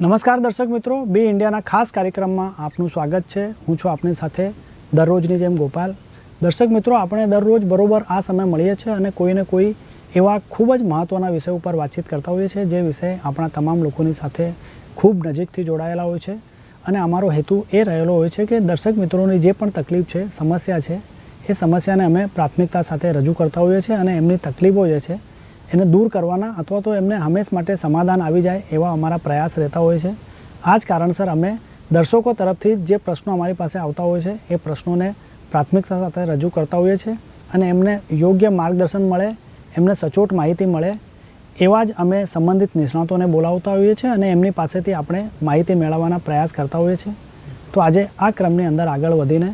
નમસ્કાર દર્શક મિત્રો, બી ઇન્ડિયાના ખાસ કાર્યક્રમમાં આપનું સ્વાગત છે. હું છું આપની સાથે દરરોજની જેમ ગોપાલ. દર્શક મિત્રો, આપણે દરરોજ બરોબર આ સમય મળીએ છીએ અને કોઈને કોઈ એવા ખૂબ જ મહત્ત્વના વિષય ઉપર વાતચીત કરતા હોઈએ છીએ, જે વિષય આપણા તમામ લોકોની સાથે ખૂબ નજીકથી જોડાયેલા હોય છે. અને અમારો હેતુ એ રહેલો હોય છે કે દર્શક મિત્રોની જે પણ તકલીફ છે, સમસ્યા છે, એ સમસ્યાને અમે પ્રાથમિકતા સાથે રજૂ કરતા હોઈએ છીએ અને એમની તકલીફો જે છે એને દૂર કરવાના અથવા તો એમને હંમેશ માટે સમાધાન આવી જાય એવા અમારા પ્રયાસ રહેતા હોય છે. આ જ કારણસર અમે દર્શકો તરફથી જે પ્રશ્નો અમારી પાસે આવતા હોય છે, એ પ્રશ્નોને પ્રાથમિકતા સાથે રજૂ કરતા હોઈએ છીએ અને એમને યોગ્ય માર્ગદર્શન મળે, એમને સચોટ માહિતી મળે એવા જ અમે સંબંધિત નિષ્ણાતોને બોલાવતા હોઈએ છીએ અને એમની પાસેથી આપણે માહિતી મેળવવાના પ્રયાસ કરતા હોઈએ છીએ. તો આજે આ ક્રમની અંદર આગળ વધીને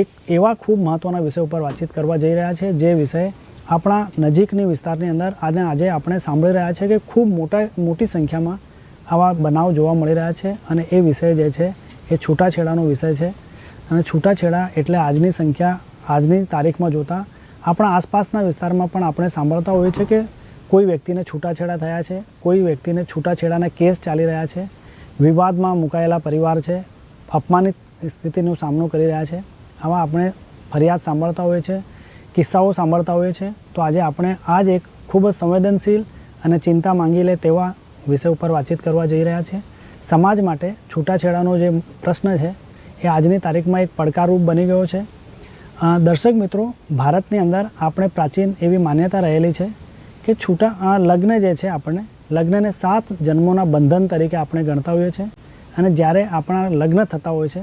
એક એવા ખૂબ મહત્ત્વના વિષય ઉપર વાતચીત કરવા જઈ રહ્યા છે, જે વિષય આપણા નજીકની વિસ્તારની અંદર આજે આજે આપણે સાંભળી રહ્યા છે કે ખૂબ મોટા મોટી સંખ્યામાં આવા બનાવ જોવા મળી રહ્યા છે અને એ વિષય જે છે એ છૂટાછેડાનો વિષય છે. અને છૂટાછેડા એટલે આજની સંખ્યા આજની તારીખમાં જોતાં આપણા આસપાસના વિસ્તારમાં પણ આપણે સાંભળતા હોઈએ છીએ કે કોઈ વ્યક્તિને છૂટાછેડા થયા છે, કોઈ વ્યક્તિને છૂટાછેડાના કેસ ચાલી રહ્યા છે, વિવાદમાં મુકાયેલા પરિવાર છે, અપમાનિત સ્થિતિનો સામનો કરી રહ્યા છે. આવા આપણે ફરિયાદ સાંભળતા હોઈએ છીએ, કિસ્સાઓ સાંભળતા હોઈએ છીએ. તો આજે આપણે આ જ એક ખૂબ જ સંવેદનશીલ અને ચિંતા માંગી લે તેવા વિષય ઉપર વાતચીત કરવા જઈ રહ્યા છે સમાજ માટે છૂટાછેડાનો જે પ્રશ્ન છે, એ આજની તારીખમાં એક પડકારરૂપ બની ગયો છે. દર્શક મિત્રો, ભારતની અંદર આપણે પ્રાચીન એવી માન્યતા રહેલી છે કે છૂટા લગ્ન જે છે આપણને, લગ્નને સાત જન્મોના બંધન તરીકે આપણે ગણતા હોઈએ છીએ. અને જ્યારે આપણા લગ્ન થતા હોય છે,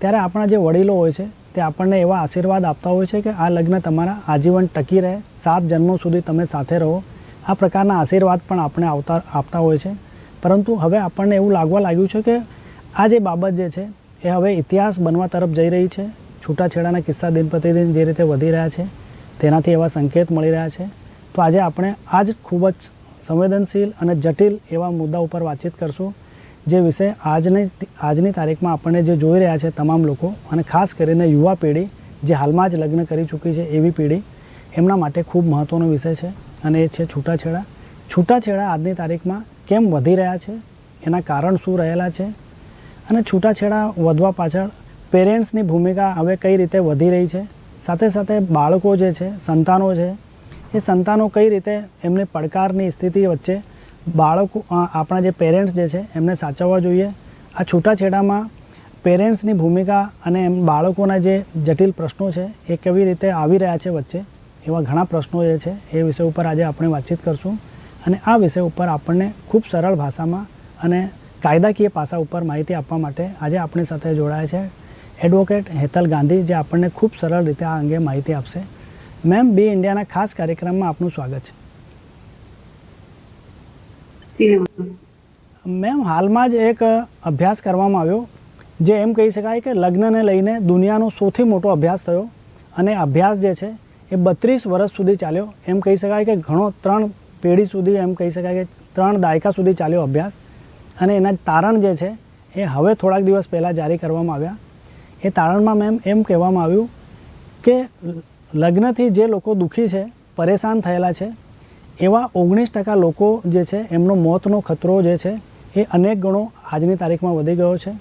ત્યારે આપણા જે વડીલો હોય છે તે આપણને એવા આશીર્વાદ આપતા હોય છે કે આ લગ્ન તમારા આજીવન ટકી રહે, સાત જન્મો સુધી તમે સાથે રહો. આ પ્રકારના આશીર્વાદ પણ આપણે આવતા, આપતા હોય છે. પરંતુ હવે આપણને એવું લાગવા લાગ્યું છે કે આ જે બાબત જે છે, એ હવે ઇતિહાસ બનવા તરફ જઈ રહી છે. છૂટાછેડાના કિસ્સા દિન પ્રતિદિન જે રીતે વધી રહ્યા છે, તેનાથી એવા સંકેત મળી રહ્યા છે. તો આજે આપણે આ જ ખૂબ જ સંવેદનશીલ અને જટિલ એવા મુદ્દા ઉપર વાતચીત કરશું. જે વિષય આજની આજની તારીખમાં આપણને જે જોઈ રહ્યા છે તમામ લોકો, અને ખાસ કરીને યુવા પેઢી જે હાલમાં જ લગ્ન કરી ચૂકી છે એવી પેઢી, એમના માટે ખૂબ મહત્ત્વનો વિષય છે, અને એ છે છૂટાછેડા. છૂટાછેડા આજની તારીખમાં કેમ વધી રહ્યા છે? એના કારણ શું રહેલા છે? અને છૂટાછેડા વધવા પાછળ પેરેન્ટ્સની ભૂમિકા હવે કઈ રીતે વધી રહી છે? સાથે સાથે બાળકો જે છે, સંતાનો છે, એ સંતાનો કઈ રીતે એમને પડકારની સ્થિતિ વચ્ચે બાળકો આપણા જે પેરેન્ટ્સ જે છે, એમને સાચવવા જોઈએ. આ છૂટાછેડામાં પેરેન્ટ્સની ભૂમિકા અને એમ બાળકોના જે જટિલ પ્રશ્નો છે, એ કેવી રીતે આવી રહ્યા છે વચ્ચે, એવા ઘણા પ્રશ્નો જે છે, એ વિષય ઉપર આજે આપણે વાતચીત કરશું. અને આ વિષય ઉપર આપણને ખૂબ સરળ ભાષામાં અને કાયદાકીય પાસા ઉપર માહિતી આપવા માટે આજે આપણી સાથે જોડાયા છે. એડવોકેટ હેતલ ગાંધી જે આપણને ખૂબ સરળ રીતે આ અંગે માહિતી આપશે. મેમ, બી ઇન્ડિયાના ખાસ કાર્યક્રમમાં આપનું સ્વાગત છે. મેમ, હાલમાં જ એક અભ્યાસ કરવામાં આવ્યો, જે એમ કહી શકાય કે લગ્નને લઈને દુનિયાનો સૌથી મોટો અભ્યાસ થયો. અને અભ્યાસ જે છે, એ બત્રીસ વર્ષ સુધી ચાલ્યો. એમ કહી શકાય કે ઘણો ત્રણ પેઢી સુધી, એમ કહી શકાય કે ત્રણ દાયકા સુધી ચાલ્યો અભ્યાસ. અને એના તારણ જે છે, એ હવે થોડાક દિવસ પહેલાં જારી કરવામાં આવ્યા. એ તારણમાં મેમ એમ કહેવામાં આવ્યું કે લગ્નથી જે લોકો દુઃખી છે, પરેશાન થયેલા છે એવા ઓગણીસ ટકા લોકો જે છે, એમનો મોતનો ખતરો જે છે, એ અનેક ગણો આજની તારીખમાં વધી ગયો છે.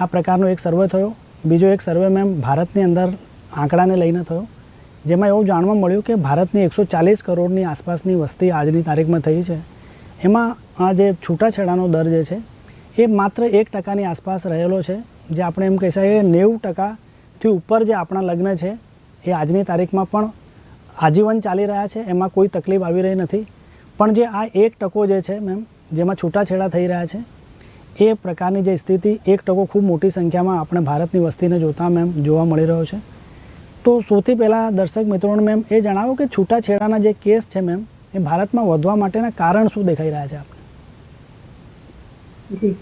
આ પ્રકારનો એક સર્વે થયો. બીજો એક સર્વે મેમ ભારતની અંદર આંકડાને લઈને થયો. જેમાં એવું જાણવા મળ્યું કે ભારતની એકસો ચાલીસ કરોડની આસપાસની વસ્તી આજની તારીખમાં થઈ છે. એમાં આ જે છૂટાછેડાનો દર જે છે, એ માત્ર એક ટકાની આસપાસ રહેલો છે. જે આપણે એમ કહી શકીએ નેવું ટકાથી ઉપર જે આપણા લગ્ન છે, એ આજની તારીખમાં પણ આજીવન ચાલી રહ્યા છે, એમાં કોઈ તકલીફ આવી રહી નથી. પણ જે આ એક ટકો જે છે મેમ, જેમાં છૂટાછેડા થઈ રહ્યા છે, એ પ્રકારની જે સ્થિતિ એક ટકો ખૂબ મોટી સંખ્યામાં આપણે ભારતની વસ્તીને જોતા મેમ, જોવા મળી રહ્યો છે. તો સૌથી પહેલાં દર્શક મિત્રોને મેમ, એ જણાવો કે છૂટાછેડાના જે કેસ છે મેમ, એ ભારતમાં વધવા માટેના કારણ શું દેખાઈ રહ્યા છે આપણે જી.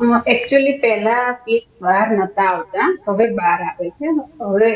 એકચ્યુઅલી પહેલા કેસ બહાર નતા આવતા. હવે બહાર આવે છે. હવે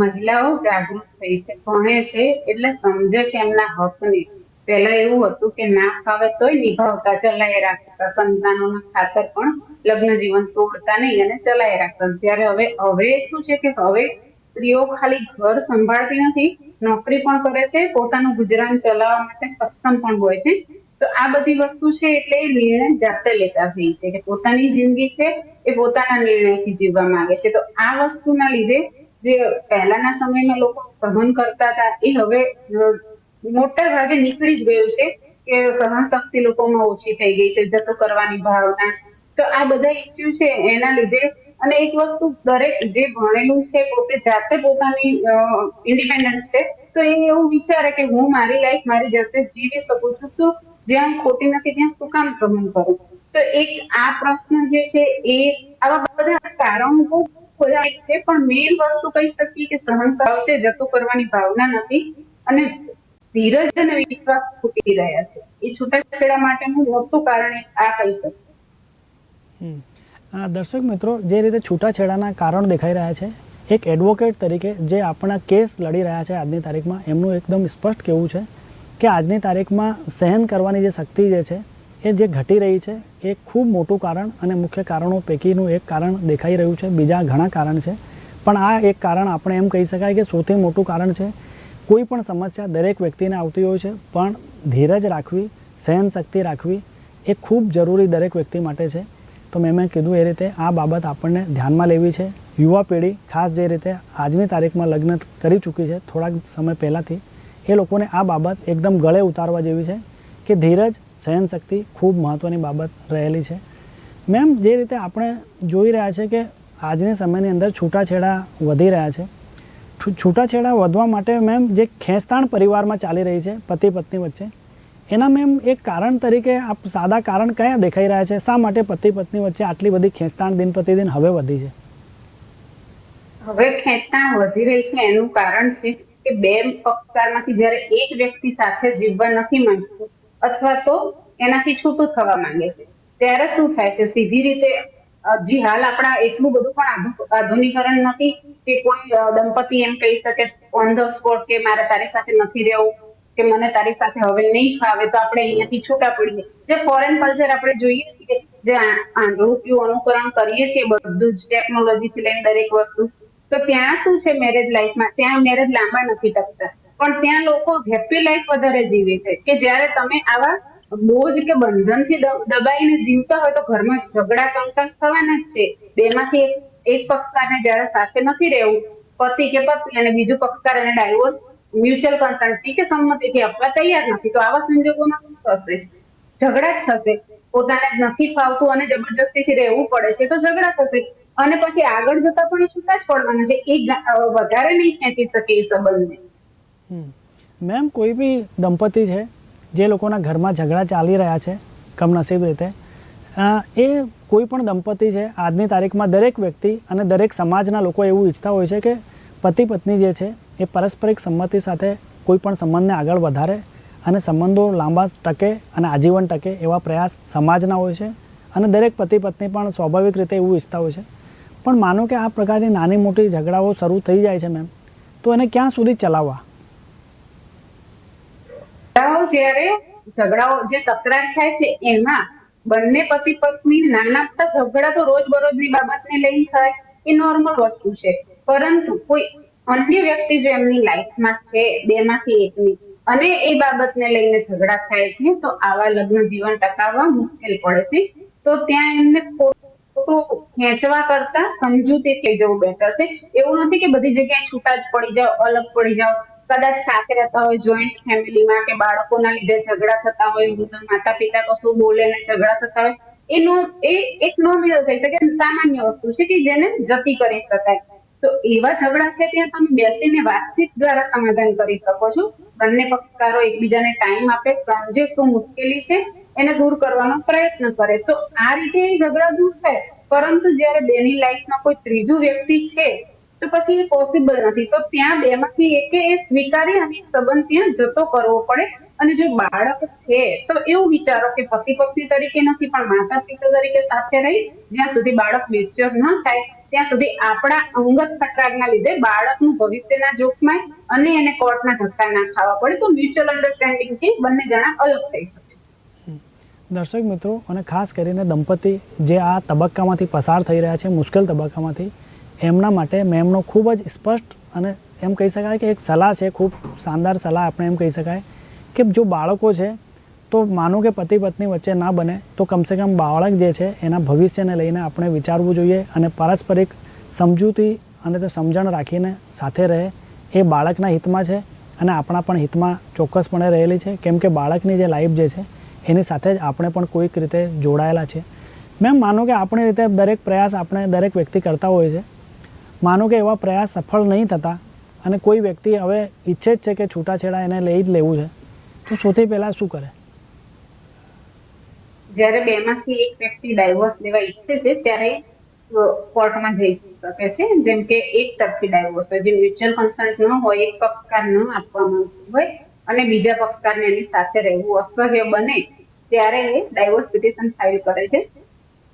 મહિલાઓ જાગૃત થઈ છે, ભણે છે, એટલે સમજે છે એમના હકને. પહેલા એવું હતું કે ના ફાવે તોય નિભાવતા, ચલાવી રાખતા. સંતાનોના ખાતર પણ લગ્ન જીવન તોડતા નહીં અને ચલાવી રાખતા. જ્યારે હવે હવે શું છે કે હવે સ્ત્રીઓ ખાલી ઘર સંભાળતી નથી, નોકરી પણ કરે છે, પોતાનું ગુજરાન ચલાવવા માટે સક્ષમ પણ હોય છે. તો આ બધી વસ્તુ છે એટલે એ નિર્ણય જાતે લેતા થઈ છે કે પોતાની જિંદગી છે એ પોતાના નિર્ણયથી જીવવા માંગે છે. તો આ વસ્તુના લીધે જે પહેલાના સમયમાં લોકો સહન કરતા હતા એ હવે મોટા ભાગે નીકળી જ ગયું છે કે સહન શક્તિ લોકોમાં ઓછી થઈ ગઈ છે, જતો કરવાની ભાવના. તો આ બધા ઇસ્યુ છે એના લીધે અને એક વસ્તુ દરેક જે ભણેલું છે પોતે જાતે પોતાની ઇન્ડિપેન્ડન્ટ છે તો એ એવું વિચારે કે હું મારી લાઈફ મારી જાતે જીવી શકું છું તો જ્યાં ખોટી નથી, ત્યાં શું કામ સહન કરું? તો એક આ પ્રશ્ન જે છે એ આવા બધા કારણો બહુ છે, પણ મેઇન વસ્તુ કહી શકીએ કે સહન છે, જતું કરવાની ભાવના નથી અને ધીરજ અને વિશ્વાસ ખૂટી રહ્યા છે. એ છૂટાછેડા માટેનું મોટું કારણ આ કહી શકીએ. દર્શક મિત્રો, જે રીતે છૂટાછેડાના કારણ દેખાઈ રહ્યા છે, એક એડવોકેટ તરીકે જે આપણા કેસ લડી રહ્યા છે આજની તારીખમાં, એમનું એકદમ સ્પષ્ટ કહેવું છે કે આજની તારીખમાં સહન કરવાની જે શક્તિ જે છે, એ જે ઘટી રહી છે, એ ખૂબ મોટું કારણ અને મુખ્ય કારણો પૈકીનું એક કારણ દેખાઈ રહ્યું છે, બીજા ઘણા કારણ છે. પણ આ એક કારણ આપણે એમ કહી શકાય કે સૌથી મોટું કારણ છે, કોઈ પણ સમસ્યા દરેક વ્યક્તિને આવતી હોય છે, પણ ધીરજ રાખવી, સહન શક્તિ રાખવી એ ખૂબ જરૂરી દરેક વ્યક્તિ માટે છે. તો મેં મેં કીધું એ રીતે આ બાબત આપણને ધ્યાનમાં લેવી છે. યુવા પેઢી ખાસ જે રીતે આજની તારીખમાં લગ્ન કરી ચૂકી છે, થોડાક સમય પહેલાંથી એ લોકોને આ બાબત એકદમ ગળે ઉતારવા જેવી છે કે ધીરજ, સહનશક્તિ ખૂબ મહત્ત્વની બાબત રહેલી છે. મેમ, જે રીતે આપણે જોઈ રહ્યા છે કે આજની સમયની અંદર છૂટાછેડા વધી રહ્યા છે છૂટાછેડા વધવા માટે મેમ જે ખેંચતાણ પરિવારમાં ચાલી રહી છે પતિ પત્ની વચ્ચે, એના મેમ એક કારણ તરીકે આપ સાદા કારણ કયા દેખાઈ રહ્યા છે? શા માટે પતિ પત્ની વચ્ચે આટલી બધી ખેંચતાણ દિન પ્રતિદિન હવે વધી છે? હવે ખેંચતાણ વધી રહી છે, એનું કારણ છે કે બે પક્ષકારમાંથી જ્યારે એક વ્યક્તિ સાથે જીવવા નથી માંગતું, અથવા તો એનાથી છૂટું થવા માંગે છે. ત્યારે શું થાય છે? સીધી રીતે હજી હાલ આપણા એટલું બધું પણ આધુનિકરણ નથી કે કોઈ દંપતી એમ કહી શકે ઓન ધ સ્પોટ કે મારે તારી સાથે નથી રહેવું, કે મને તારી સાથે હવે નહીં ફાવે તો આપણે અહીંયાથી છૂટા પડીએ. જે ફોરેન કલ્ચર આપણે જોઈએ છીએ, જે આંધળું અનુકરણ કરીએ છીએ બધું જ ટેકનોલોજી થી લઈને દરેક વસ્તુ તો ત્યાં શું છે મેરેજ લાઈફમાં ત્યાં મેરેજ લાંબા નથી ટકતા. પણ ત્યાં લોકો હેપી લાઈફ વધારે જીવે છે. કે જ્યારે તમે આવા બોજ કે બંધનથી દબાઈને જીવતા હોય તો ઘરમાં ઝઘડા કંકાસ થવાના જ છે. બેમાંથી એક એક પક્ષકારને જ્યારે સાથે નથી રહેવું, પતિ કે પત્ની અને બીજું પક્ષકાર એને ડાયવોર્સ મ્યુચ્યુઅલ કન્સન્ટથી કે સંમતિથી આપવા તૈયાર નથી, તો આવા સંજોગોમાં શું થશે? ઝઘડા જ થશે. પોતાને નથી ફાવતું અને જબરજસ્તીથી રહેવું પડે છે તો ઝઘડા થશે. અને પછી આગળ જતા પણ છૂટા જ પડવાના છે. એ વધારે નહીં ખેંચી શકે એ સંબંધને. મેમ, કોઈ બી દંપતી છે, જે લોકોના ઘરમાં ઝઘડા ચાલી રહ્યા છે, કમનસીબ રીતે એ કોઈ પણ દંપતી છે, આજની તારીખમાં દરેક વ્યક્તિ અને દરેક સમાજના લોકો એવું ઈચ્છતા હોય છે કે પતિ પત્ની જે છે, એ પારસ્પરિક સંમતિ સાથે કોઈ પણ સંબંધને આગળ વધારે અને સંબંધો લાંબા ટકે અને આજીવન ટકે એવા પ્રયાસ સમાજના હોય છે અને દરેક પતિ પત્ની પણ સ્વાભાવિક રીતે એવું ઈચ્છતા હોય છે. પણ માનો કે આ પ્રકારની નાની મોટી ઝઘડાઓ શરૂ થઈ જાય છે મેમ તો એને ક્યાં સુધી ચલાવવા? જ્યારે ઝઘડાઓ જે તકરાર થાય છે, એમાં બંને પતિ પત્ની નાના મોટા ઝઘડા તો રોજ બરોજની બાબતને લઈને થાય, એ નોર્મલ વસ્તુ છે. પરંતુ કોઈ અન્ય વ્યક્તિ જો એમની લાઈફમાં છે, બેમાંથી એકની, અને એ બાબતને લઈને ઝઘડા થાય છે, તો આવા લગ્ન જીવન ટકાવવા મુશ્કેલ પડે છે. તો ત્યાં એમને ખોટું ખેંચવા કરતા સમજૂતી થઈ જવું બેટર છે. એવું નથી કે બધી જગ્યાએ છૂટા જ પડી જાઓ, અલગ પડી જાઓ. કદાચ સાથે રહેતા હોય જોઈન્ટ ફેમિલીમાં કે બાળકોના લીધે ઝઘડા થતા હોય વૃદ્ધ માતા પિતા કશું બોલે ને ઝઘડા થતા હોય. એનો, એ એક નોર્મલ થઈ શકે સામાન્ય વસ્તુ છે કે જેને જતી કરી શકાય. તો એવા ઝઘડા છે ત્યાં તમે બેસીને વાતચીત દ્વારા સમાધાન કરી શકો છો. બંને પક્ષકારો એકબીજાને ટાઈમ આપે સમજે શું મુશ્કેલી છે એને દૂર કરવાનો પ્રયત્ન કરે. તો આ રીતે એ ઝઘડા દૂર થાય. પરંતુ જ્યારે બેની લાઈફમાં કોઈ ત્રીજું વ્યક્તિ છે, તો પછી એ પોસિબલ નથી. તો ત્યાં બેમાંથી એકે એ સ્વીકારી અને સંબંધ ત્યાં જતો કરવો પડે. અને જો બાળક છે, તો એવું વિચારો કે પતિ પત્ની તરીકે નથી, પણ માતા પિતા તરીકે સાથે રહી, જ્યાં સુધી બાળક મેચ્યોર ન થાય, ત્યાં સુધી આપણા અંગત તકરારના લીધે બાળકનું ભવિષ્યના જોખમાય અને એને કોર્ટના ધક્કા ના ખાવા પડે. તો મ્યુચ્યુઅલ અન્ડરસ્ટેન્ડિંગથી બંને જણા અલગ થઈ શકે. દર્શક મિત્રો, અને ખાસ કરીને દંપતી જે આ તબક્કામાંથી પસાર થઈ રહ્યા છે, મુશ્કેલ તબક્કામાંથી, એમના માટે મેમનો ખૂબ જ સ્પષ્ટ અને એમ કહી શકાય કે એક સલાહ છે, ખૂબ શાનદાર સલાહ આપણે એમ કહી શકાય કે જો બાળકો છે, તો માનો કે પતિ પત્ની વચ્ચે ના બને, તો કમસે કમ બાળક જે છે, એના ભવિષ્યને લઈને આપણે વિચારવું જોઈએ અને પારસ્પરિક સમજૂતી અને તે સમજણ રાખીને સાથે રહે. એ બાળકના હિતમાં છે અને આપણા પણ હિતમાં ચોક્કસપણે રહેલી છે. કેમ કે બાળકની જે લાઈફ જે છે એની સાથે જ આપણે પણ કોઈક રીતે જોડાયેલા છે. મેમ માનો કે આપણી રીતે દરેક પ્રયાસ આપણે દરેક વ્યક્તિ કરતા હોય છે. માનો કે એવા પ્રયાસ સફળ નહીં થતા અને કોઈ વ્યક્તિ હવે ઈચ્છે જ છે કે છૂટાછેડા એને લઈ જ લેવું છે, તો સૌથી પહેલાં શું કરે? જ્યારે બેમાંથી એક વ્યક્તિ ડાયવોર્સ લેવા ઈચ્છે છે, ત્યારે કોર્ટમાં જઈ શકે છે. જેમ કે એક તરફી ડાયવોર્સ હોય, જે મ્યુચ્યુઅલ કન્સન્ટ ન હોય, એક પક્ષકાર ન આપવામાં હોય અને બીજા પક્ષકારને એની સાથે રહેવું અસહ્ય બને ત્યારે એ ડાયવોર્સ પિટિશન ફાઇલ કરે છે.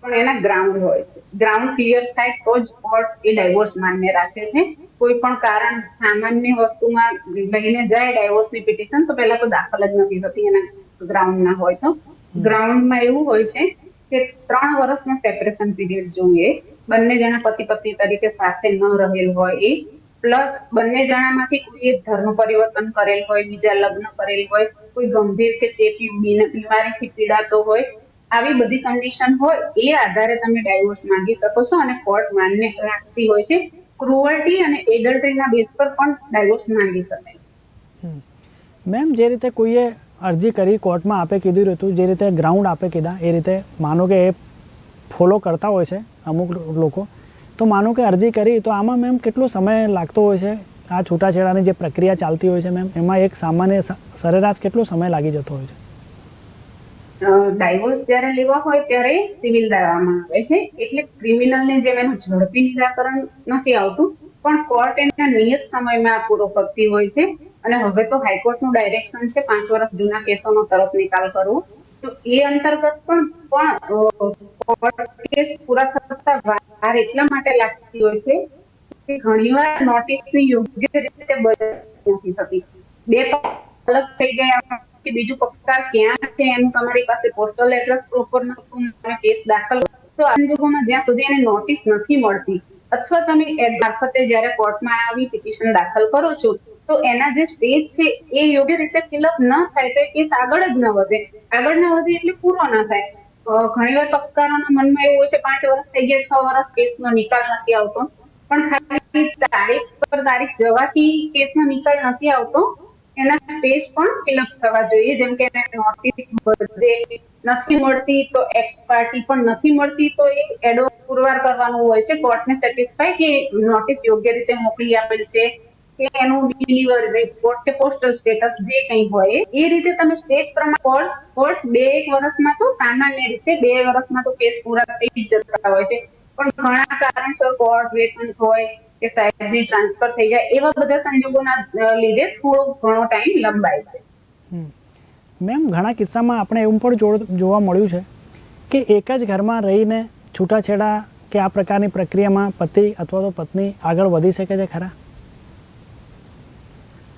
પણ એના ગ્રાઉન્ડ હોય છે. ગ્રાઉન્ડ ક્લિયર થાય તો જ કોર્ટ એ ડાયવોર્સ માન્ય રાખે છે. કોઈ પણ કારણ સામાન્ય વસ્તુમાં લઈને જાય ડાયવોર્સની પિટિશન તો પહેલા તો દાખલ જ નથી થતી એના ગ્રાઉન્ડ ના હોય તો. ગ્રાઉન્ડમાં એવું હોય છે કે ત્રણ વર્ષનો સેપરેશન પીરિયડ જોઈએ. બંને જણા પતિ પત્ની તરીકે સાથે ન રહેલ હોય એ પ્લસ બંને જણામાંથી કોઈ ધર્મ પરિવર્તન કરેલ હોય, બીજા લગ્ન કરેલ હોય, કોઈ ગંભીર કે ચેપી બીમારીથી પીડાતો હોય, આવી બધી કન્ડિશન હોય એ આધારે તમે ડાયવોર્સ માંગી શકો છો અને કોર્ટ માન્ય રાખતી હોય છે. ક્રુઅલ્ટી અને એડલ્ટરીના બેઝ પર પણ ડાયવોર્સ માંગી શકાય છે. મેમ, જે રીતે કોઈએ અરજી કરી, કોર્ટમાં આપે કીધું હતું, જે રીતે ગ્રાઉન્ડ આપે કીધા, એ રીતે માનો કે એ ફોલો કરતા હોય છે અમુક લોકો. તો માનો કે અરજી કરી, તો આમાં મેમ કેટલો સમય લાગતો હોય છે? આ છૂટાછેડાની જે પ્રક્રિયા ચાલતી હોય છે મેમ, એમાં એક સામાન્ય સરેરાશ કેટલો સમય લાગી જતો હોય છે? ડાયવોર્સ જ્યારે લેવા હોય ત્યારે સિવિલ દાવામાં આવે છે. એટલે ક્રિમિનલને જેમ એનું ઝડપી નિરાકરણ નથી આવતું, પણ કોર્ટ એના નિયત સમયમાં પૂરો કરતી હોય છે. અને હવે તો હાઈકોર્ટનું ડાયરેક્શન છે, પાંચ વર્ષ જૂના કેસોનો તરત નિકાલ કરવો. તો એ અંતર્ગત પણ પણ કેસ પૂરા થતા વાર એટલા માટે લાગતી હોય છે કે ઘણીવાર નોટિસની યોગ્ય રીતે નથી થતી. બે અલગ થઈ ગયા બીજું પક્ષકાર ક્યાં છે, એનું તમારી પાસે પોસ્ટલ એડ્રેસ પ્રોપર નતું કેસ દાખલ તો આ સંજોગોમાં જ્યાં સુધી એને નોટિસ નથી મળતી, અથવા તમે એ મારફતે જ્યારે કોર્ટમાં આવી પિટિશન દાખલ કરો છો તો એના જે સ્ટેજ છે, એ યોગ્ય રીતે ફિલઅપ ન થાય તો એ કેસ આગળ જ ન વધે. આગળ ન વધે એટલે પૂરો ન થાય. ઘણી ઘણીવાર પક્ષકારોના મનમાં એવું હોય છે, પાંચ વર્ષ થઈ ગયા, છ વર્ષ કેસનો નિકાલ નથી આવતો. પણ ખાલી તારીખ પર તારીખ જવાથી કેસનો નિકાલ નથી આવતો. એના સ્ટેજ પણ ફિલઅપ થવા જોઈએ. જેમ કે નોટિસ જે નથી મળતી તો એક્સ પાર્ટી પણ નથી મળતી તો એ એડો પુરવાર કરવાનું હોય છે. કોર્ટને સેટિસ્ફાય કે નોટિસ યોગ્ય રીતે મોકલી આપેલ છે. કે એનું ડિલિવર રિપોર્ટ કે પોસ્ટલ સ્ટેટસ જે કંઈ હોય, એ રીતે તમે સ્ટેટ પ્રમાણે કોર્ટ બે એક વર્ષમાં તો સામાન્ય રીતે બે વર્ષમાં તો કેસ પૂરા થઈ જતા હોય છે. પણ ઘણા કારણસર કોર્ટ વેતન હોય કે સાહેબની ટ્રાન્સફર થઈ જાય, એવા બધા સંજોગોના લીધે થોડો ઘણો ટાઈમ લંબાય છે. મેમ, ઘણા કિસ્સામાં આપણે એવું પણ જોવા મળ્યું છે કે એક જ ઘરમાં રહીને છૂટાછેડા કે આ પ્રકારની પ્રક્રિયામાં પતિ અથવા તો પત્ની આગળ વધી શકે છે ખરા?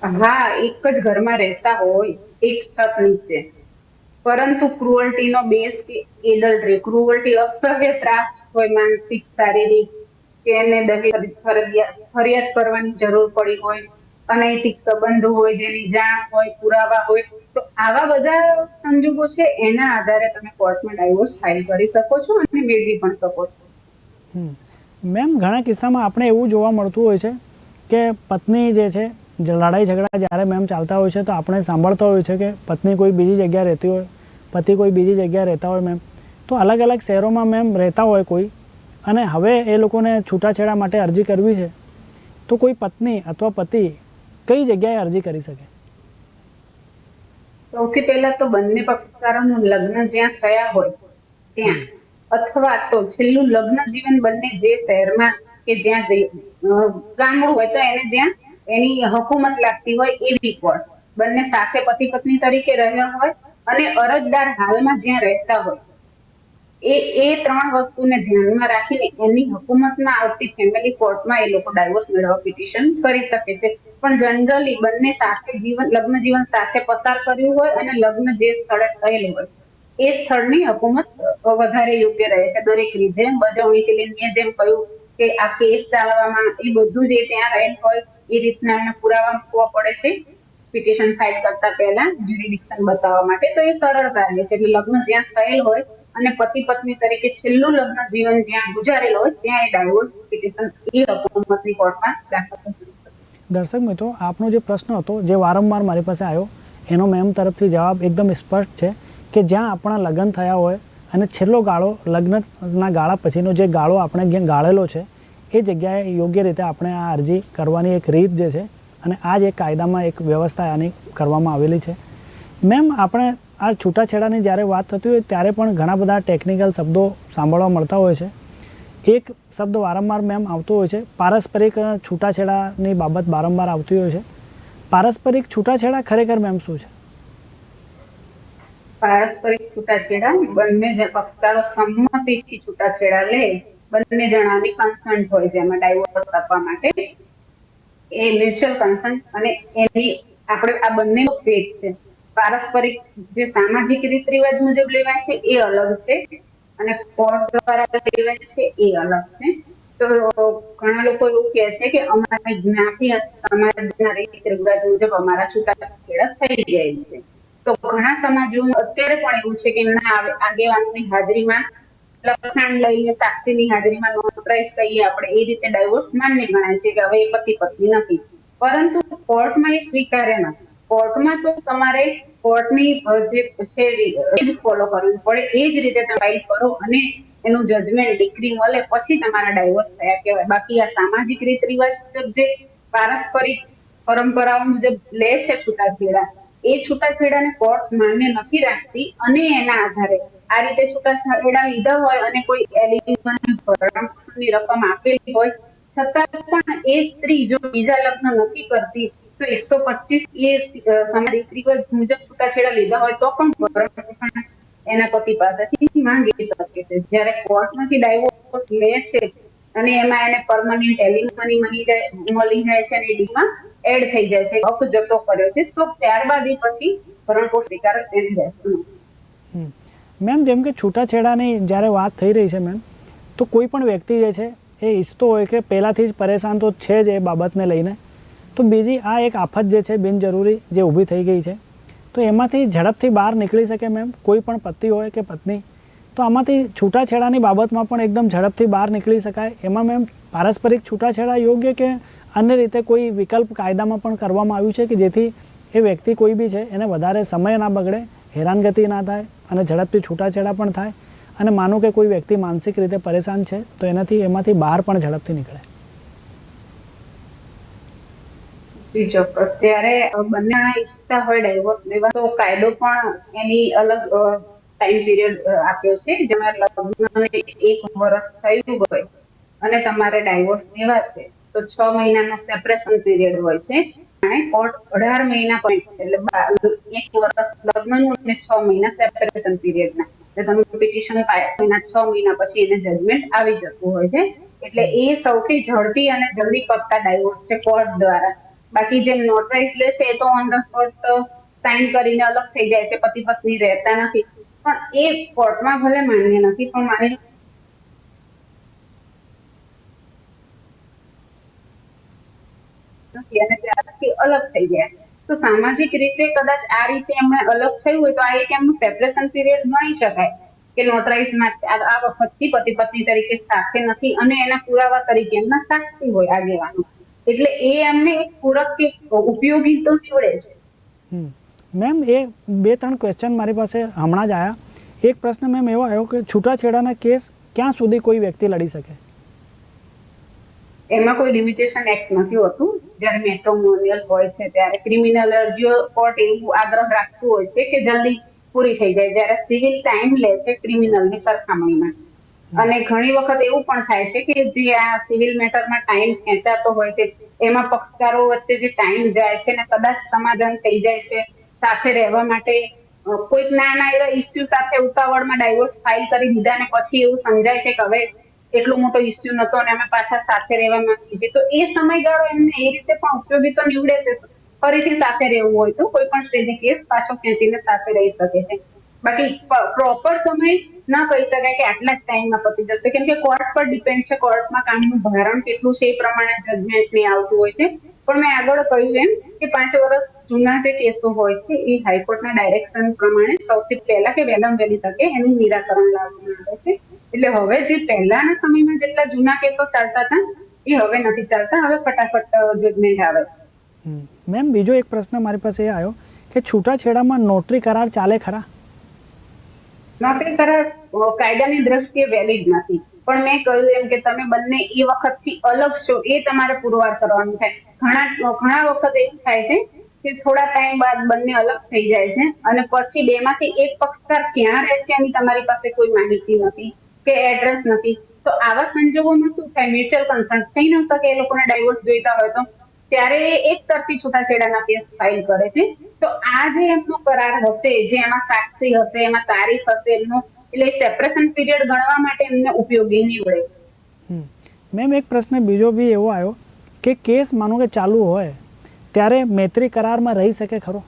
હા, એક જ ઘરમાં રહેતા હોય, એક છત નીચે. પરંતુ ક્રુઅલ્ટીનો બેઝ એડલ્ટરી ક્રુઅલ્ટી અસહ્ય ત્રાસ હોય, માનસિક, શારીરિક, કે એને ફરિયાદ કરવાની જરૂર પડી હોય, અનૈતિક સંબંધો હોય, જેની જાણ હોય, પુરાવા હોય, તો આવા બધા સંજોગો છે, એના આધારે તમે કોર્ટમાં ડાયવોર્સ ફાઇલ કરી શકો છો અને મેળવી પણ શકો છો. મેમ, ઘણા કિસ્સામાં આપણે એવું જોવા મળતું હોય છે કે પત્ની જે છે લડાઈ ઝઘડા જ્યારે મેમ ચાલતા હોય છે, તો આપણે સાંભળતા હોય છે કે પત્ની કોઈ બીજી જગ્યાએ રહેતી હોય, પતિ કોઈ બીજી જગ્યાએ રહેતા હોય મેમ. તો અલગ અલગ શહેરોમાં મેમ રહેતા હોય કોઈ. અને હવે એ લોકોને છૂટાછેડા માટે અરજી કરવી છે. તો કોઈ પત્ની અથવા પતિ કઈ જગ્યાએ અરજી કરી શકે? સૌથી પહેલા તો બંને પક્ષકારોનું લગ્ન જ્યાં થયા હોય, ત્યાં. અથવા તો છેલ્લું લગ્ન જીવન બંને જે શહેરમાં કે જ્યાં ગામડું હોય તો એને જ્યાં એની હકુમત લાગતી હોય એવી પણ. બંને સાથે પતિ પત્ની તરીકે રહ્યા હોય અને અરજદાર હાલમાં જ્યાં રહેતા હોય. એ એ ત્રણ વસ્તુને ધ્યાનમાં રાખીને એની હકુમતમાં આવતી ફેમિલી કોર્ટમાં એ લોકો ડાયવોર્સ મેળવવા પિટિશન કરી શકે છે. પણ જનરલી બંને સાથે જીવન, લગ્ન જીવન સાથે પસાર કર્યું હોય અને લગ્ન જે સ્થળે થયેલું હોય, એ સ્થળની હકુમત વધારે યોગ્ય રહે છે. દરેક રીતે બજવણીથી લઈને મેં જેમ કહ્યું કે આ કેસ ચાલવામાં એ બધું જે ત્યાં રહેલ હોય એ રીતના એમને પુરાવા મૂકવા પડે છે. પિટિશન ફાઇલ કરતા પહેલા જ્યુરિડિક્શન બતાવવા માટે. તો એ સરળ કાર્ય છે. એટલે લગ્ન જ્યાં થયેલ હોય અને પતિ પત્ની તરીકે છેલ્લું લગ્ન જીવન જ્યાં ગુજારેલ હોય, ત્યાં એ ડાયવોર્સ પિટિશન એ હકુમતની કોર્ટમાં દાખલ દર્શક મિત્રો, આપનો જે પ્રશ્ન હતો, જે વારંવાર મારી પાસે આવ્યો, એનો મેમ તરફથી જવાબ એકદમ સ્પષ્ટ છે કે જ્યાં આપણા લગ્ન થયા હોય અને છેલ્લો ગાળો લગ્નના ગાળા પછીનો જે ગાળો આપણે જ્યાં ગાળેલો છે એ જગ્યાએ યોગ્ય રીતે આપણે આ અરજી કરવાની એક રીત જે છે અને આ જ એક કાયદામાં એક વ્યવસ્થા આની કરવામાં આવેલી છે. મેમ, આપણે આ છૂટાછેડાની જ્યારે વાત થતી હોય ત્યારે પણ ઘણા બધા ટેકનિકલ શબ્દો સાંભળવા મળતા હોય છે. એક શબ્દ વારંવાર મેમ આવતો હોય છે, પારસ્પરિક છૂટાછેડાની બાબત વારંવાર આવતી હોય છે. પારસ્પરિક છૂટાછેડા ખરેખર મેમ શું છે? પારસ્પરિક છૂટાછેડા બંને પક્ષકારો સંમતિથી છૂટાછેડા લે. બંને જણાની કન્સન્ટ હોય છે, એમાં ડાયવોર્સ આપવા માટે. એ મ્યુચ્યુઅલ કન્સન્ટ અને એની આપણે આ બંને ભેદ છે. પારસ્પરિક જે સામાજિક રીત રિવાજ મુજબ લેવાય છે, એ અલગ છે. અને કોર્ટ દ્વારા લેવાય છે, એ અલગ છે. તો ઘણા લોકો એવું કહે છે કે અમારા જ્ઞાતિ સમાજના રીત રિવાજ મુજબ અમારા છૂટાછેડા થઈ જાય છે. તો ઘણા સમાજો અત્યારે પણ એવું છે કે ના આવે આગેવાનની હાજરીમાં લખાણ લઈને સાક્ષીની હાજરીમાં નોટરાઇઝ કહીએ આપણે, એ રીતે ડાયવોર્સ માન્ય ગણાય છે કે હવે એ પતિ પત્ની નથી. પરંતુ કોર્ટમાં એ સ્વીકાર્ય નથી. કોર્ટમાં તો તમારે કોર્ટની જે છે, એ જ ફોલો કરવી પડે, એ જ રીતે તમે ફાઇલ કરો અને એનું જજમેન્ટ ડિગ્રી મળે, પછી તમારા ડાયવોર્સ થયા કહેવાય. બાકી આ સામાજિક રીત રિવાજ મુજબ જે પારસ્પરિક પરંપરાઓ મુજબ લે છે છૂટાછેડા, એ છૂટાછેડાને કોર્ટ માન્ય નથી રાખતી અને એના આધારે આ રીતે છૂટાછેડા લીધા હોય અને કોઈ એલિમેન્ટ ભરણપોષણની રકમ આપેલી હોય, છતાં પણ એ સ્ત્રી જો બીજા લગ્ન નથી કરતી, તો એકસો પચીસ એ સમાજ રિવાજ મુજબ છૂટાછેડા લીધા હોય, તો પણ ભરણપોષણ એના પતિ પાસેથી માંગી શકે છે જ્યારે કોર્ટમાંથી ડાયવોર્સ લે છે અને એમાં એને પરમનન્ટ એલિમની મળી જાય મળી જાય છે અને ડીમાં એડ થઈ જાય છે, હક જતો કર્યો છે, તો ત્યારબાદ એ પછી ભરણપોષણ સ્વીકાર એને રહેતું. મેમ જેમ કે છૂટાછેડાની જ્યારે વાત થઈ રહી છે મેમ તો કોઈ પણ વ્યક્તિ જે છે, એ ઈચ્છતો હોય કે પહેલાંથી જ પરેશાન તો છે જ એ બાબતને લઈને. તો બીજી આ એક આફત જે છે, બિનજરૂરી, જે ઊભી થઈ ગઈ છે. તો એમાંથી ઝડપથી બહાર નીકળી શકે મેમ કોઈ પણ પતિ હોય કે પત્ની. તો આમાંથી છૂટાછેડાની બાબતમાં પણ એકદમ ઝડપથી બહાર નીકળી શકાય. એમાં મેમ પારસ્પરિક છૂટાછેડા યોગ્ય કે અન્ય રીતે કોઈ વિકલ્પ કાયદામાં પણ કરવામાં આવ્યું છે કે જેથી એ વ્યક્તિ કોઈ બી છે, એને વધારે સમય ના બગડે હેરાનગતિ ના થાય અને ઝડપથી છૂટાછેડા પણ થાય અને માનો કે કોઈ વ્યક્તિ માનસિક રીતે પરેશાન છે, તો એનાથી એમાંથી બહાર પણ ઝડપથી નીકળે. ત્યારે બંને ઈચ્છતા હોય ડાયવોર્સ લેવા, તો કાયદો પણ એની અલગ ટાઈમ પીરિયડ આપ્યો છે, જેમાં લગ્નને એક વર્ષ થયું હોય અને તમારે ડાયવોર્સ લેવા છે, તો છ મહિનાનો સેપરેશન પીરિયડ હોય છે. અઢાર મહિના પછી, એટલે એક વર્ષ લગ્નનું અને છ મહિના સેપરેશન પીરિયડના એટલે તમે પિટિશન પાયા છ મહિના પછી એને જજમેન્ટ આવી જતું હોય છે. એટલે એ સૌથી ઝડપી અને જલ્દી પકતા ડાયવોર્સ છે કોર્ટ દ્વારા. બાકી જેમ નોટરાઇઝ લેશે એ તો ઓન ધ સ્પોટ સાઇન કરીને અલગ થઈ જાય છે, પતિ પત્ની રહેતા નથી. પણ એ કોર્ટમાં ભલે માન્ય નથી, પણ નથી. અને અલગ થઈ ગયા તો સામાજિક રીતે કદાચ આ રીતે એમને અલગ થયું હોય તો આ એક એમનું સેપરેશન પીરિયડ ગણી શકાય. કે નોટરાઇઝ માટે આ આ વખતથી પતિ પત્ની તરીકે સાથે નથી અને એના પુરાવા તરીકે એમના સાક્ષી હોય આગેવાનો. એટલે એ એમને એક પૂરક કે ઉપયોગી તો નીવડે છે. મેમ, એ બે ત્રણ ક્વેશ્ચન મારી પાસે હમણાં જ આવ્યા એક પ્રશ્ન મેમ એવો આવ્યો કે છૂટાછેડાના કેસ ક્યાં સુધી કોઈ વ્યક્તિ લડી શકે? એમાં કોઈ લિમિટેશન એક્ટ નથી હોતું. જ્યારે મેટ્રોમોનિયલ હોય છે, ત્યારે ક્રિમિનલ અરજીઓ કોર્ટ એવું આગ્રહ રાખતું હોય છે કે જલ્દી પૂરી થઈ જાય. જ્યારે સિવિલ ટાઈમ લે છે ક્રિમિનલની સરખામણીમાં. અને ઘણી વખત એવું પણ થાય છે કે જે આ સિવિલ મેટરમાં ટાઈમ ખેંચાતો હોય છે, એમાં પક્ષકારો વચ્ચે જે ટાઈમ જાય છે ને કદાચ સમાધાન થઈ જાય છે, સાથે રહેવા માટે કોઈક નાના એવા ઇસ્યુ સાથે ઉતાવળમાં ડાયવોર્સ ફાઇલ કરી દીધા ને પછી એવું સમજાય છે કે હવે એટલો મોટો ઇસ્યુ નતો અને અમે પાછા સાથે રહેવા માંગીએ છીએ. તો એ સમયગાળો એમને એ રીતે પણ ઉપયોગી તો નીવડે છે. ફરીથી સાથે રહેવું હોય તો કોઈ પણ સ્ટેજે કેસ પાછો ખેંચીને સાથે રહી શકે છે. બાકી પ્રોપર સમય ન કહી શકાય કે આટલા જ ટાઈમમાં પતી જશે. કેમ કે કોર્ટ પર ડિપેન્ડ છે કોર્ટમાં કામનું ભારણ કેટલું છે એ પ્રમાણે જજમેન્ટ ને આવતું હોય છે. પણ મેં આગળ કહ્યું એમ કે પાંચ વર્ષ જૂના જે કેસો હોય છે એ હાઈકોર્ટના ડાયરેક્શન પ્રમાણે સૌથી પહેલા કે વેલમ વહેલી તકે એનું નિરાકરણ લાવવામાં આવે છે. એટલે હવે જે પહેલાના સમયમાં જેટલા જૂના કેસો ચાલતા હતા એ હવે નથી ચાલતા. હવે ફટાફટ જજમેન્ટ આવે છે. મેમ બીજો એક પ્રશ્ન મારી પાસે એ આવ્યો કે છૂટાછેડામાં નોટરી કરાર ચાલે ખરા? નોટરી કરાર કાયદાની દ્રષ્ટિએ વેલિડ નથી. પણ મેં કહ્યું એમ કે તમે બંને એ વખતથી અલગ છો એ તમારે પુરવાર કરવાનું થાય. ઘણા ઘણા વખત એવું થાય છે કે થોડા ટાઈમ બાદ બંને અલગ થઈ જાય છે અને પછી બેમાંથી એક પક્ષકાર ક્યાં રહેશે એની તમારી પાસે કોઈ માહિતી નથી. કે એડ્રેસ નથી. તો આવા સંજોગોમાં શું થાય? મ્યુચ્યુઅલ કન્સર્ન થઈ ન શકે એ લોકોને ડાયવોર્સ જોઈતા હોય તો? ત્યારે એક તરફી છૂટાછેડાના કેસ ફાઇલ કરે છે. તો આ જે એમનો કરાર હશે જે એમાં સાક્ષી હશે એમાં તારીખ હશે એમનો એટલે સેપરેશન પીરિયડ ગણવા માટે એમને ઉપયોગી નીવડે. મેમ એક પ્રશ્ન બીજો બી એવો આવ્યો કે કેસ માનો કે ચાલુ હોય ત્યારે મૈત્રી કરારમાં રહી શકે ખરો?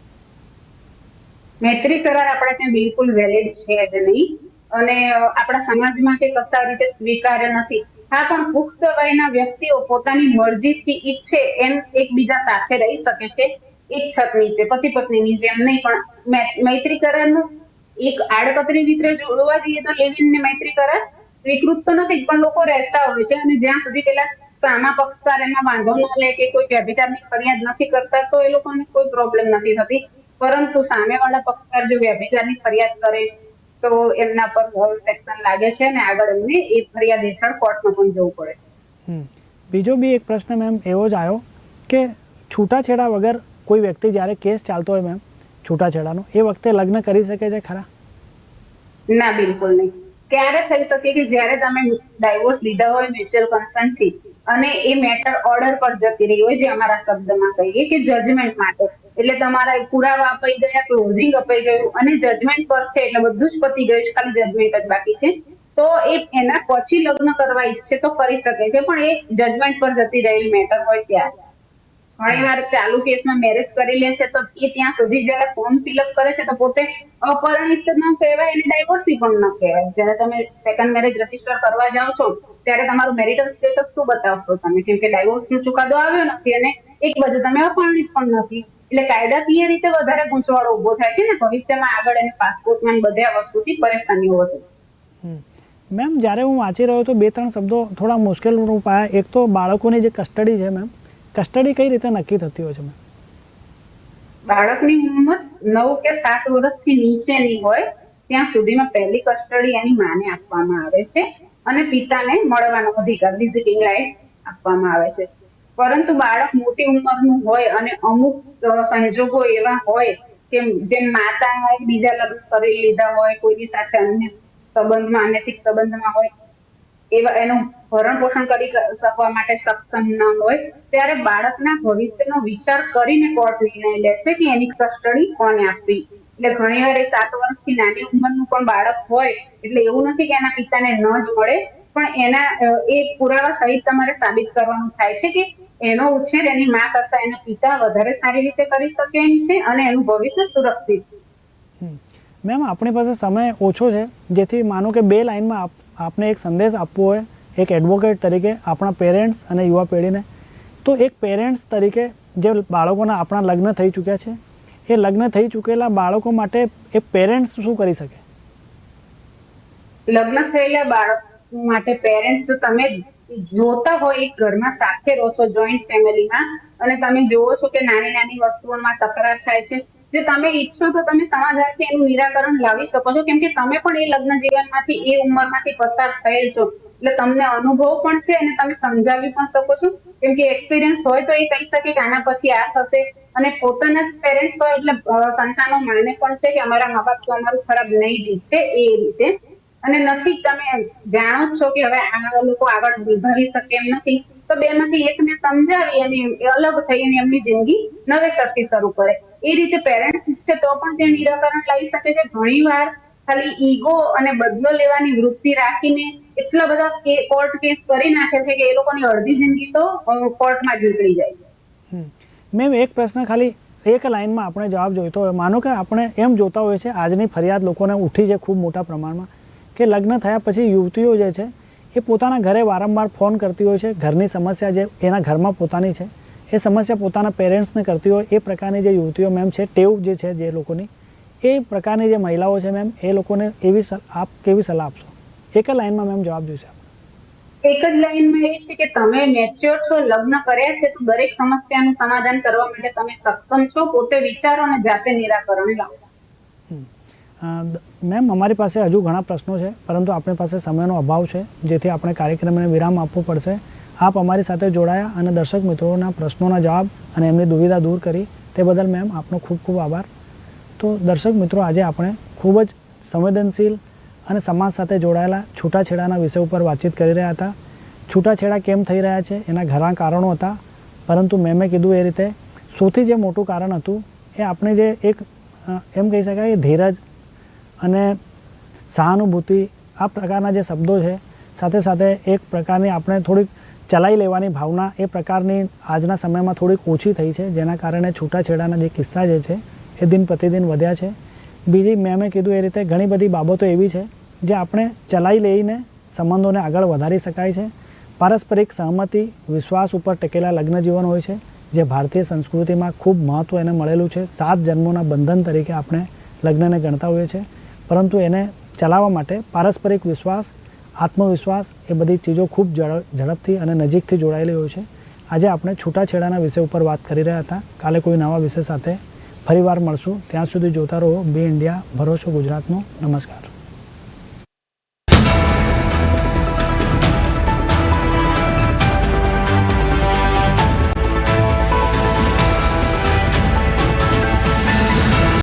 મૈત્રી કરાર આપણે ત્યાં બિલકુલ વેલિડ છે જ નહીં. અને આપણા સમાજમાં કે કશા રીતે સ્વીકાર્ય નથી. હા, પણ પુખ્ત વયના વ્યક્તિઓ પોતાની મરજીથી ઈચ્છે એમ એકબીજા સાથે રહી શકે છે. એક છત નીચે, પતિ પત્નીની જેમ નહીં, પણ મૈત્રી કરારનું એક આડકતરી રીતે જોવા જઈએ તો લેવિન ને મૈત્રી કરાર સ્વીકૃત તો નથી, પણ લોકો રહેતા હોય છે. અને જ્યાં સુધી પેલા સામા પક્ષકાર એમાં વાંધો ન લે કે કોઈ વ્યભિચારની ફરિયાદ નથી કરતા, તો એ લોકોને કોઈ પ્રોબ્લેમ નથી થતી. પરંતુ સામેવાળા પક્ષકાર જો વ્યભિચારની ફરિયાદ કરે તો એમના પર સેક્શન લાગે છે અને આગળ એમને એ ફરિયાદ હેઠળ કોર્ટમાં પણ જવું પડે છે. બીજો બી એક પ્રશ્ન મેમ એવો જ આવ્યો કે છૂટાછેડા વગર કોઈ વ્યક્તિ જ્યારે કેસ ચાલતો હોય મેમ છૂટાછેડાનો એ વખતે લગ્ન કરી શકે છે ખરા? ના બિલકુલ નહીં. ક્યારે થઈ શકે કે જ્યારે તમે ડાયવોર્સ લીધા હોય મ્યુચ્યુઅલ કન્સન્ટથી અને એ મેટર ઓર્ડર પર જતી રહી હોય જે અમારા શબ્દમાં કહીએ કે જજમેન્ટ માટે. એટલે તમારા પુરાવા અપાઈ ગયા ક્લોઝિંગ અપાઈ ગયું અને જજમેન્ટ પર છે એટલે બધું જ પતી ગયું છે, ખાલી જજમેન્ટ જ બાકી છે. તો એ એના પછી લગ્ન કરવા ઈચ્છે તો કરી શકે છે, પણ એ જજમેન્ટ પર જતી રહેલી મેટર હોય ત્યારે. ઘણી વાર ચાલુ કેસમાં મેરેજ કરી લે છે, તો એ ત્યાં સુધી જયારે ફોર્મ ફિલઅપ કરે છે, તો પોતે અપરણિત ન કહેવાય અને ડાયવોર્સી પણ ન કહેવાય. જ્યારે તમે સેકન્ડ મેરેજ રજિસ્ટર કરવા જાઓ છો, ત્યારે તમારું મેરિટલ સ્ટેટસ શું બતાવશો તમે? કેમ કે ડાયવોર્સ નો ચુકાદો આવ્યો નથી અને એક બાજુ તમે અપરણિત પણ નથી. એટલે કાયદાકીય રીતે વધારે ગૂંચવાડો ઊભો થાય છે ને ભવિષ્યમાં આગળ એને પાસપોર્ટમાં બધે વસ્તુથી પરેશાનીઓ હમ. મેમ જ્યારે હું વાંચી રહ્યો તો બે ત્રણ શબ્દો થોડા મુશ્કેલ રૂપ આવ્યા એક તો બાળકોની જે કસ્ટડી છે મેમ કસ્ટડી કઈ રીતે નક્કી થતી હોય છે મેમ? બાળકની ઉંમર નવ કે સાત વર્ષથી નીચેની હોય ત્યાં સુધીમાં પહેલી કસ્ટડી એની માને આપવામાં આવે છે અને પિતાને મળવાનો અધિકાર વિઝિટિંગ રાઇટ આપવામાં આવે છે. પરંતુ બાળક મોટી ઉંમરનું હોય અને અમુક સંજોગો એવા હોય કે જેમ માતા બીજા લગ્ન કરી લીધા હોય, કોઈની સાથે અન્ય સંબંધમાં, અનૈતિક સંબંધમાં હોય, એવા એનું ભરણ પોષણ કરી શકવા માટે સક્ષમ ન હોય, ત્યારે બાળકના ભવિષ્યનો વિચાર કરીને કોર્ટ નિર્ણય લે છે કે એની કસ્ટડી કોને આપવી? એટલે ઘણી વાર એ સાત વર્ષથી નાની ઉંમરનું પણ બાળક હોય, એટલે એવું નથી કે એના પિતાને ન જ મળે પણ એના એ પુરાવા સહિત તમારે સાબિત કરવાનું થાય છે કે એનો ઉછેર એની મા કરતા એના પિતા વધારે સારી રીતે કરી શકે એમ છે અને એનું ભવિષ્ય સુરક્ષિત છે. મેમ આપણી પાસે સમય ઓછો છે જેથી માનો કે બે લાઇનમાં આપ આપને એક સંદેશ આપવો હોય એક એડવોકેટ તરીકે આપણા પેરેન્ટ્સ અને યુવા પેઢીને. તો એક પેરેન્ટ્સ તરીકે જે બાળકોના આપણા લગ્ન થઈ ચૂક્યા છે એ લગ્ન થઈ ચૂકેલા બાળકો માટે એક પેરેન્ટ્સ શું કરી શકે? લગ્ન થયેલા બાળક માટે પેરેન્ટ્સ જો તમે જોતા હોય એક ઘરમાં સાથે રહો છો જોઈન્ટ ફેમિલીમાં અને તમે જોવો છો કે નાની નાની વસ્તુઓમાં તકરાર થાય છે, જે તમે ઈચ્છો તો તમે સમાધાનથી એનું નિરાકરણ લાવી શકો છો. કેમ કે તમે પણ એ લગ્ન જીવનમાંથી, એ ઉંમરમાંથી પસાર થયેલ છો. એટલે તમને અનુભવ પણ છે અને તમે સમજાવી પણ શકો છો. કેમ કે એક્સપિરિયન્સ હોય તો એ કહી શકે કે આના પછી આ થશે. અને પોતાના પેરેન્ટ્સ હોય એટલે સંતાનો માને પણ છે કે અમારા મા બાપ તો અમારું ખરાબ નહીં જ ઈચ્છે એ રીતે. અને નથી, તમે જાણો છો કે હવે આ લોકો આગળ નિભાવી શકે એમ નથી. તો બેમાંથી એકને સમજાવી અને અલગ થઈ એમની જિંદગી નવેસરથી શરૂ કરે. એ રીતે પેરેન્ટ્સ છે તો પણ તે નિરાકરણ લાવી શકે છે. ઘણી વાર ખાલી ઈગો અને બદલો લેવાની વૃત્તિ રાખીને એટલા બધા કોર્ટ કેસ કરી નાખે છે કે એ લોકોની અડધી જિંદગી તો કોર્ટમાં જ નીકળી જાય છે. મેમ એક પ્રશ્ન ખાલી એક લાઇનમાં આપણે જવાબ જોઈતો હોય માનો કે આપણે એમ જોતા હોઈએ છે આજની ફરિયાદ લોકોને ઉઠી છે ખૂબ મોટા પ્રમાણમાં. કે લગ્ન થયા પછી યુવતીઓ જે છે, એ પોતાના ઘરે વારંવાર ફોન કરતી હોય છે. ઘરની સમસ્યા જે એના ઘરમાં પોતાની છે, એ સમસ્યા પોતાના પેરેન્ટ્સને કરતી હોય, એ પ્રકારની જે યુવતીઓ મેમ છે, ટેવ જે છે જે લોકોની, એ પ્રકારની જે મહિલાઓ છે મેમ, એ લોકોને એવી આપ કેવી સલાહ આપશો? એક જ લાઈનમાં મેમ જવાબ જોઈશે એક જ લાઈનમાં એ છે કે તમે મેચ્યોર છો, લગ્ન કર્યા છે, તો દરેક સમસ્યાનું સમાધાન કરવા માટે તમે સક્ષમ છો. પોતે વિચારો અને જાતે નિરાકરણ લાવો. મેમ, અમારી પાસે હજુ ઘણા પ્રશ્નો છે, પરંતુ આપણી પાસે સમયનો અભાવ છે, જેથી આપણે કાર્યક્રમને વિરામ આપવો પડશે. આપ અમારી સાથે જોડાયા અને દર્શક મિત્રોના પ્રશ્નોના જવાબ અને એમની દુવિધા દૂર કરી. તે બદલ મેમ, આપનો ખૂબ ખૂબ આભાર. તો દર્શક મિત્રો, આજે આપણે ખૂબ જ સંવેદનશીલ અને સમાજ સાથે જોડાયેલા છૂટાછેડાના વિષય ઉપર વાતચીત કરી રહ્યા હતા. છૂટાછેડા કેમ થઈ રહ્યા છે, એના ઘણા કારણો હતા. પરંતુ મેમે કીધું એ રીતે, સૌથી જે મોટું કારણ હતું, એ આપણે જે એક એમ કહી શકાય કે ધીરજ અને સહાનુભૂતિ આ પ્રકારના જે શબ્દો છે, સાથે સાથે એક પ્રકારની આપણે થોડીક ચલાવી લેવાની ભાવના એ પ્રકારની આજના સમયમાં થોડીક ઓછી થઈ છે, જેના કારણે છૂટાછેડાના જે કિસ્સા જે છે, એ દિન પ્રતિદિન વધ્યા છે. બીજી મેં કીધું એ રીતે ઘણી બધી બાબતો એવી છે, જે આપણે ચલાવી લઈને સંબંધોને આગળ વધારી શકાય છે. પારસ્પરિક સહમતિ, વિશ્વાસ ઉપર ટકેલા લગ્ન જીવન હોય છે, જે ભારતીય સંસ્કૃતિમાં ખૂબ મહત્ત્વ એને મળેલું છે. સાત જન્મોના બંધન તરીકે આપણે લગ્નને ગણતા હોઈએ છીએ. પરંતુ એને ચલાવવા માટે પારસ્પરિક વિશ્વાસ, આત્મવિશ્વાસ એ બધી ચીજો ખૂબ ઝડપ ઝડપથી અને નજીકથી જોડાયેલી હોય છે. આજે આપણે છૂટાછેડાના વિષય ઉપર વાત કરી રહ્યા હતા. કાલે કોઈ નવા વિષય સાથે ફરીવાર મળશું. ત્યાં સુધી જોતા રહો, બી ઇન્ડિયા, ભરોસો ગુજરાતનો. નમસ્કાર.